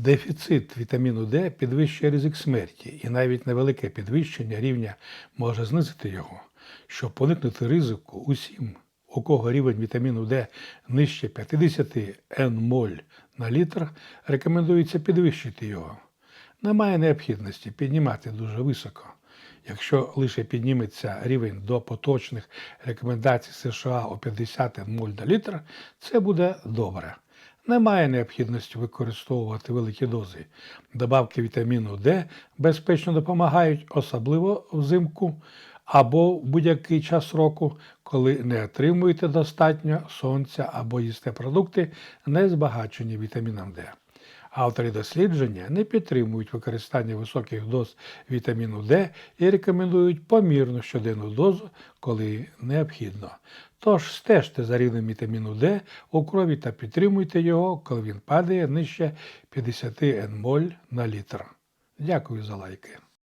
Дефіцит вітаміну Д підвищує ризик смерті, і навіть невелике підвищення рівня може знизити його. Щоб уникнути ризику усім, у кого рівень вітаміну Д нижче 50 нмоль на літр, рекомендується підвищити його. Немає необхідності піднімати дуже високо. Якщо лише підніметься рівень до поточних рекомендацій США у 50 нмоль на літр, це буде добре. Немає необхідності використовувати великі дози. Добавки вітаміну Д безпечно допомагають, особливо взимку або в будь-який час року, коли не отримуєте достатньо сонця або їсте продукти, не збагачені вітаміном Д. Автори дослідження не підтримують використання високих доз вітаміну Д і рекомендують помірну щоденну дозу, коли необхідно. Тож стежте за рівнем вітаміну Д у крові та підтримуйте його, коли він падає нижче 50 нмоль на літр. Дякую за лайки.